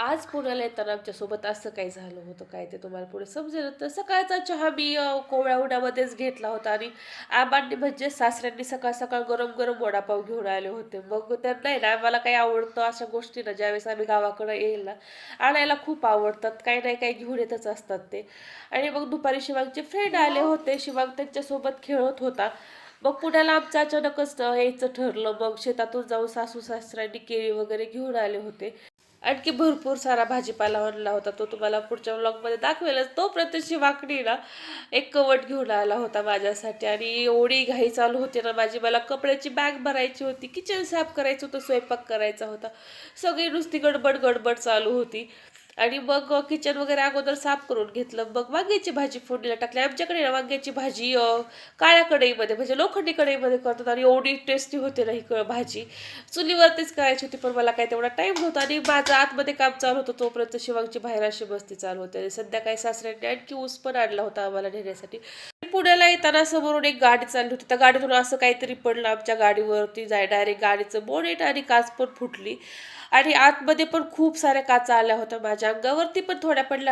आज पुण्याला येताना आमच्यासोबत असं काही झालं होतं काय ते तुम्हाला पुढे समजेल. तर सकाळचा चहा मी कोवळ्या उन्हामध्येच घेतला होता आणि आबांनी म्हणजे सासऱ्यांनी सकाळ सकाळ गरम गरम वडापाव घेऊन आले होते. मग त्यांना ना मला काही आवडतं अशा गोष्टी ना ज्यावेळेस आम्ही गावाकडं येईल ना आणायला खूप आवडतात. काही नाही काही घेऊन येतच असतात ते. आणि मग दुपारी शिवांगचे फ्रेंड आले होते. शिवांग त्यांच्यासोबत खेळत होता. मग पुण्याला आमचं अचानकच यायचं ठरलं. मग शेतातून जाऊन सासू सासऱ्यांनी केळी वगैरे घेऊन आले होते. आणखी भरपूर सारा भाजीपाला आणला होता. तो तुम्हाला पुढच्या व्लॉगमध्ये दाखवेलच. तोपर्यंत वाकडी ना एक कवट घेऊन आला होता माझ्यासाठी. आणि एवढी घाई चालू होती ना माझी मला कपड्याची बॅग भरायची होती. किचन साफ करायचं होतं स्वयंपाक करायचा होता. सगळी नुसती गडबड गडबड चालू होती. आणि मग किचन वगैरे अगोदर साफ करून घेतलं. मग वांग्याची भाजी फोडणीला टाकली. आमच्याकडे ना वांग्याची भाजी काळ्या कढईमध्ये म्हणजे लोखंडी कढईमध्ये करतात आणि एवढी टेस्टी होते ना ही क- भाजी. चुलीवरतीच करायची होती पण मला काय तेवढा टाईम नव्हता आणि माझं आतमध्ये काम चालू होतं. तोपर्यंत शिवांगची बाहेर अशी बसती चालू होते. आणि संध्याकाळी सासऱ्यांनी आणखी ऊस पण आणला होता आम्हाला नेण्यासाठी. पुण्याला येताना समोरून एक गाडी चालली होती. त्या गाडीतून असं काहीतरी पडलं. आमच्या गाडीवरती जाय डायरेक्ट गाडीचं बोनेट आणि काच पण फुटली. आणि आतमध्ये पण खूप साऱ्या काचा आल्या होत्या माझ्या. अंगावरती पण थोड्या पडल्या